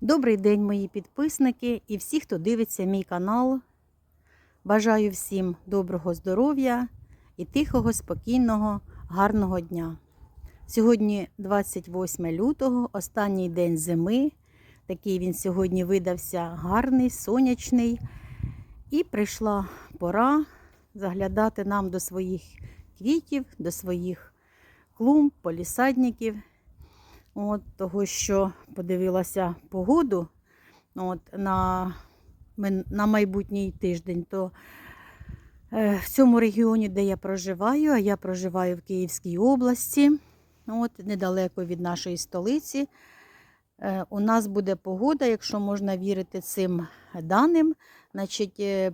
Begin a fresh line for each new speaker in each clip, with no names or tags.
Добрий день, мої підписники і всі, хто дивиться мій канал. Бажаю всім доброго здоров'я і тихого, спокійного, гарного дня. Сьогодні 28 лютого, останній день зими. Такий він сьогодні видався гарний, сонячний. І прийшла пора заглядати нам до своїх квітів, до своїх клумб, полісадників. От, того, що подивилася погоду от, на, на майбутній тиждень, то е, в цьому регіоні, де я проживаю, а я проживаю в Київській області, от, недалеко від нашої столиці, е, у нас буде погода, якщо можна вірити цим даним, значить, е,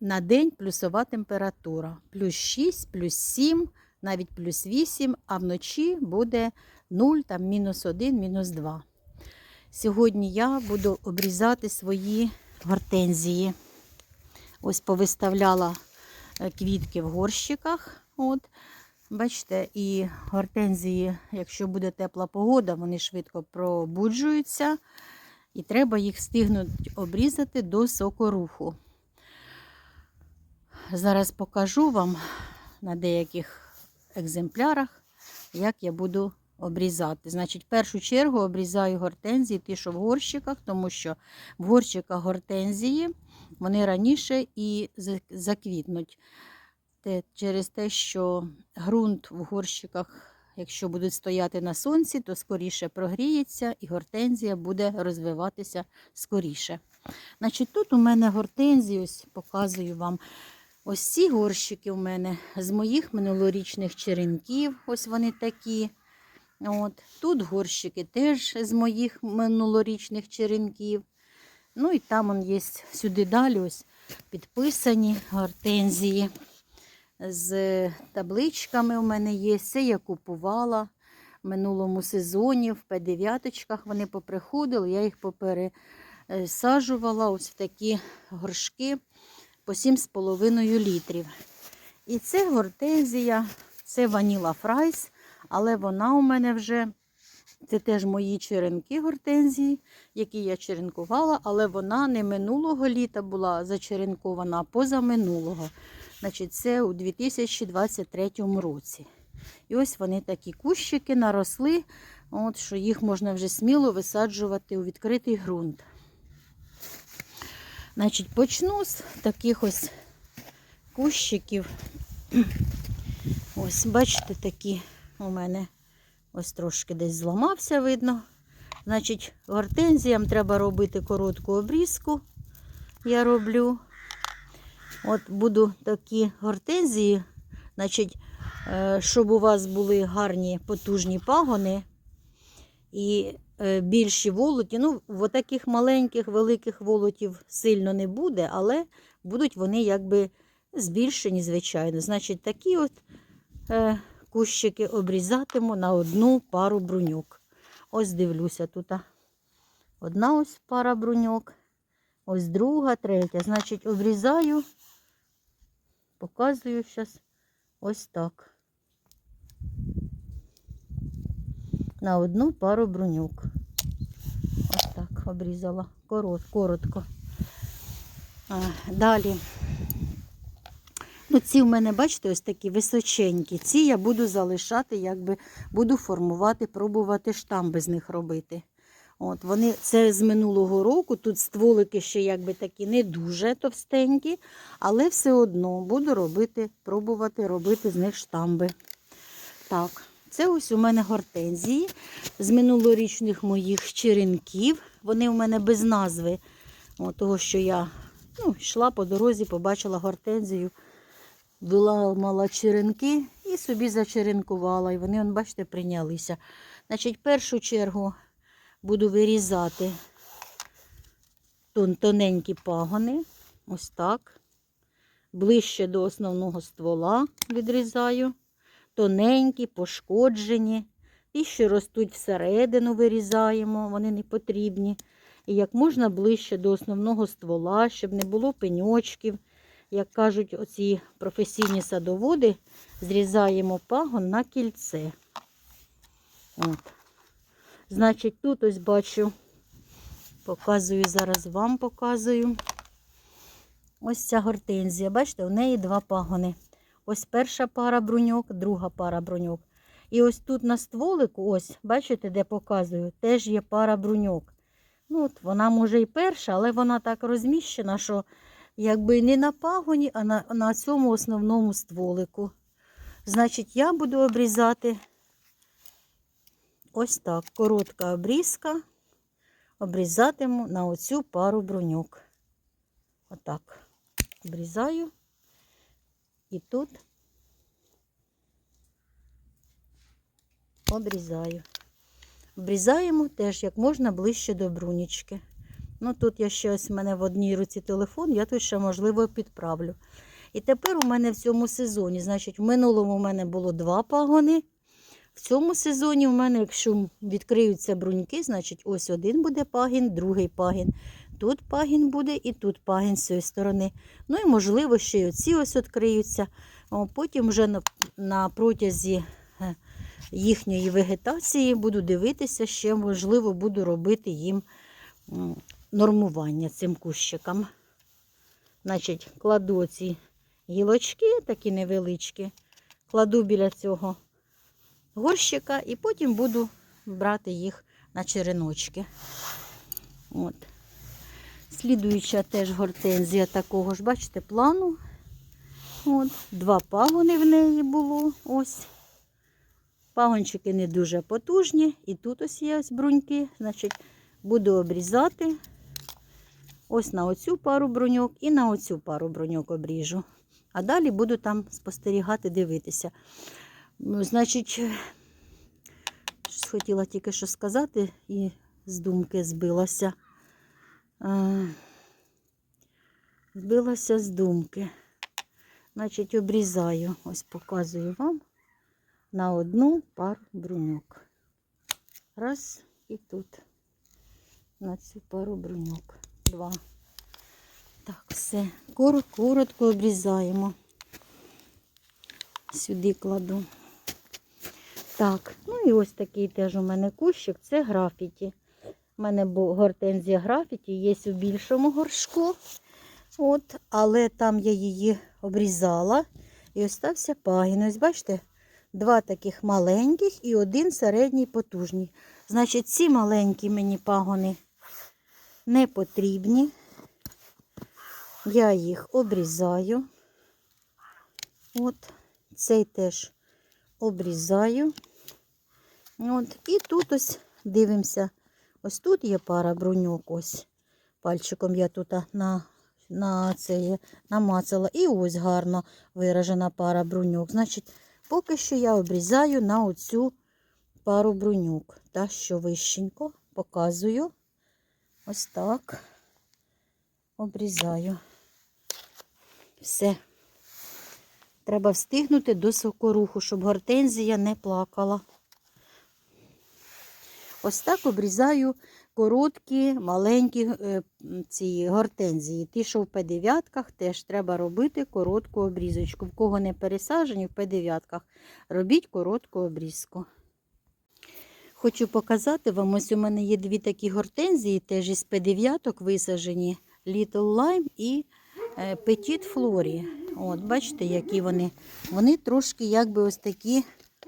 на день плюсова температура. Плюс 6, плюс 7, навіть плюс 8, а вночі буде 0, там мінус 1, мінус 2. Сьогодні я буду обрізати свої гортензії. Ось повиставляла е, квітки в горщиках. От. Бачите, і гортензії, якщо буде тепла погода, вони швидко пробуджуються. І треба їх встигнути обрізати до сокоруху. Зараз покажу вам на деяких екземплярах, як я буду обрізати. Значить, в першу чергу обрізаю гортензії, ті, що в горщиках, тому що в горщиках гортензії вони раніше і заквітнуть. Те, через те, що ґрунт в горщиках, якщо будуть стояти на сонці, то скоріше прогріється і гортензія буде розвиватися скоріше. Значить, тут у мене гортензії, ось показую вам. Ось ці горщики у мене з моїх минулорічних черенків. Ось вони такі. От. Тут горщики теж з моїх минулорічних черенків. Ну і там он є сюди далі ось підписані гортензії. З табличками у мене є. Це я купувала в минулому сезоні в П9. Вони поприходили, я їх попересаджувала ось в такі горшки по 7,5 літрів. І це гортензія, це ваніла фрайс, але вона у мене вже, це теж мої черенки гортензії, які я черенкувала, але вона не минулого літа була зачеренкована, а позаминулого. Значить, це у 2023 році. І ось вони такі кущики наросли, от, що їх можна вже сміло висаджувати у відкритий ґрунт. Значить, почну з таких ось кущиків. Ось, бачите, такі у мене ось трошки десь зламався, видно. Значить, гортензіям треба робити коротку обрізку. Я роблю. От буду такі гортензії, значить, е, щоб у вас були гарні потужні пагони і більші волоті. Ну, в таких маленьких, великих волотів сильно не буде, але будуть вони якби збільшені, звичайно. Значить, такі от е, кущики обрізатиму на одну пару бруньок. Ось дивлюся тут. Одна ось пара бруньок, ось друга, третя. Значить, обрізаю, показую зараз ось так. На одну пару бруньок. Ось так обрізала. Коротко. Далі. Ну, ці в мене, бачите, ось такі височенькі. Ці я буду залишати, якби буду формувати, пробувати штамби з них робити. От, вони, це з минулого року. Тут стволики ще якби такі не дуже товстенькі, але все одно буду робити, пробувати робити з них штамби. Так, це ось у мене гортензії з минулорічних моїх черенків. Вони у мене без назви. От, того, що я ну, йшла по дорозі, побачила гортензію, виламала черенки і собі зачеренкувала. І вони, он, бачите, прийнялися. Значить, першу чергу буду вирізати тон, тоненькі пагони. Ось так. Ближче до основного ствола відрізаю. Тоненькі, пошкоджені. І що ростуть всередину, вирізаємо, вони не потрібні. І як можна ближче до основного ствола, щоб не було пеньочків. Як кажуть оці професійні садоводи, зрізаємо пагон на кільце. От. Значить, тут ось бачу Показую зараз вам показую. Ось ця гортензія. Бачите, у неї два пагони. Ось перша пара бруньок, друга пара бруньок. І ось тут на стволику, ось, бачите, де показую, теж є пара бруньок. Ну, от вона може і перша, але вона так розміщена, що якби не на пагоні, а на, на цьому основному стволику. Значить, я буду обрізати ось так. Коротка обрізка. Обрізатиму на оцю пару бруньок. Отак. Обрізаю. І тут обрізаю. Обрізаємо теж як можна ближче до брунічки. Ну, тут я ще ось в мене в одній руці телефон, я тут ще, можливо, підправлю. І тепер у мене в цьому сезоні, значить, в минулому у мене було два пагони. В цьому сезоні у мене, якщо відкриються бруньки, значить ось один буде пагін, другий пагін. Тут пагін буде і тут пагін з цієї сторони. Ну і, можливо, ще й оці ось відкриються. Потім вже на, на протязі е, їхньої вегетації буду дивитися, ще, можливо, буду робити їм нормування цим кущикам. Значить, кладу оці гілочки, такі невеличкі, кладу біля цього горщика і потім буду брати їх на череночки. От. Слідуюча теж гортензія такого ж, бачите, плану. От. Два пагони в неї було. Ось. Пагончики не дуже потужні. І тут ось є ось бруньки. Значить, буду обрізати ось на оцю пару бруньок і на оцю пару бруньок обріжу. А далі буду там спостерігати, дивитися. Ну, Значить, хотіла тільки що сказати і з думки збилася. Збилася з думки. Значить, обрізаю, ось показую вам на одну пару бруньок. Раз і тут. На цю пару бруньок. Два. Так, все. Коротко, коротко обрізаємо. Сюди кладу. Так, ну і ось такий теж у мене кущик, це графіті. У мене гортензія графіті є у більшому горшку. От, але там я її обрізала і остався пагін. Ось бачите, два таких маленьких і один середній потужний. Значить, ці маленькі мені пагони не потрібні. Я їх обрізаю. От, цей теж обрізаю. От, і тут ось дивимося. Ось тут є пара бруньок. Ось пальчиком я тут на, на це намацала. І ось гарно виражена пара бруньок. Значить, поки що я обрізаю на оцю пару бруньок. Та що вищенько показую. Ось так. Обрізаю. Все. Треба встигнути до сокоруху, щоб гортензія не плакала. Ось так обрізаю короткі, маленькі е, ці гортензії. Ті, що в П9 теж треба робити коротку обрізочку. В кого не пересаджені в П9, робіть коротку обрізку. Хочу показати вам, ось у мене є дві такі гортензії, теж із П9 висаджені Little Lime і е, Petit Flori. От, бачите, які вони. Вони трошки якби ось такі,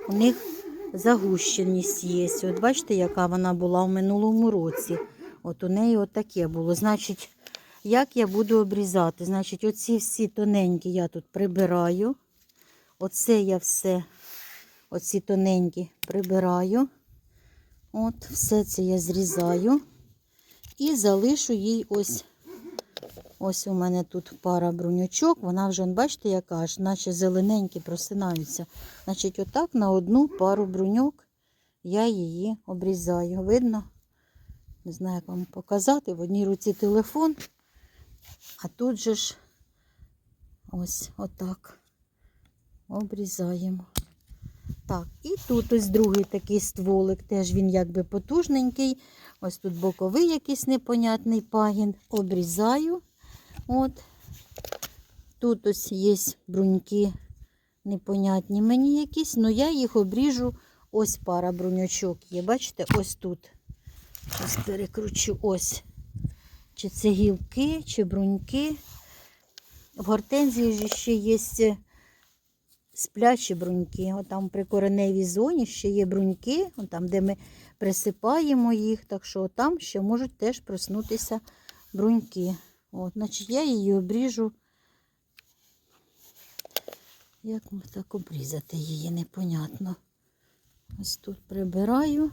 у них загущеність є. От бачите, яка вона була в минулому році. От у неї от таке було. Значить, як я буду обрізати? Значить, оці всі тоненькі я тут прибираю. Оце я все, оці тоненькі прибираю. От, все це я зрізаю. І залишу їй ось. Ось у мене тут пара бруньочок, вона вже, бачите, яка аж, наче зелененькі просинаються. Значить, отак на одну пару бруньок я її обрізаю. Видно? Не знаю, як вам показати. В одній руці телефон, а тут же ж ось отак обрізаємо. Так, і тут ось другий такий стволик, теж він якби потужненький. Ось тут боковий якийсь непонятний пагін. Обрізаю. От. Тут ось є бруньки непонятні мені якісь, але я їх обріжу. Ось пара бруньочок є. Бачите, ось тут. Ось перекручу ось. чи це гілки, чи бруньки. В гортензії ж ще є сплячі бруньки. От там при кореневій зоні ще є бруньки, там, де ми присипаємо їх, так що там ще можуть теж проснутися бруньки. От, значить, я її обріжу. Як так обрізати її, непонятно. Ось тут прибираю.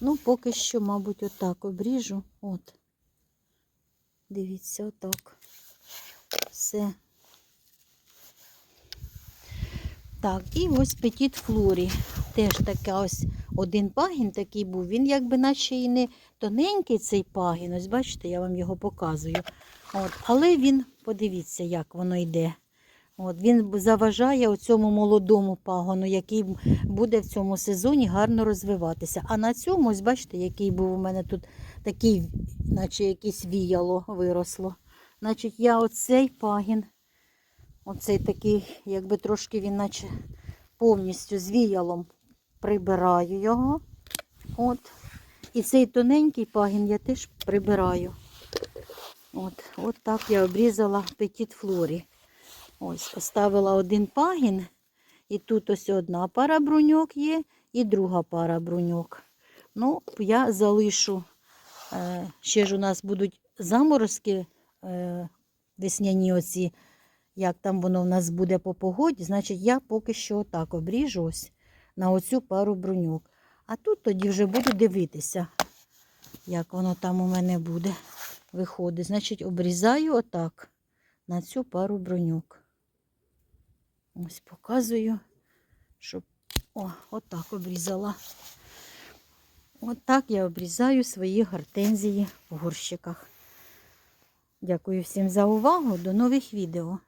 Ну, поки що, мабуть, отак обріжу. От. Дивіться, отак. Все. Так, і ось Петіт Флорі. Теж така ось один пагін такий був. Він якби наче і не тоненький цей пагін. Ось бачите, я вам його показую. От, але він, подивіться, як воно йде. От, він заважає оцьому молодому пагону, який буде в цьому сезоні гарно розвиватися. А на цьому, ось бачите, який був у мене тут такий, наче якесь віяло виросло. Значить, я оцей пагін, оцей такий, якби трошки він, наче повністю з віялом прибираю його. От. І цей тоненький пагін я теж прибираю. От, от так я обрізала петіт флорі. Ось, поставила один пагін, і тут ось одна пара бруньок є, і друга пара бруньок. Ну, я залишу, е, ще ж у нас будуть заморозки е, весняні оці, як там воно в нас буде по погоді, значить я поки що отак обріжу ось на оцю пару бруньок. А тут тоді вже буду дивитися, як воно там у мене буде виходить. Значить, обрізаю отак на цю пару бруньок. Ось показую, щоб о, отак обрізала. Отак я обрізаю свої гортензії в горщиках. Дякую всім за увагу. До нових відео.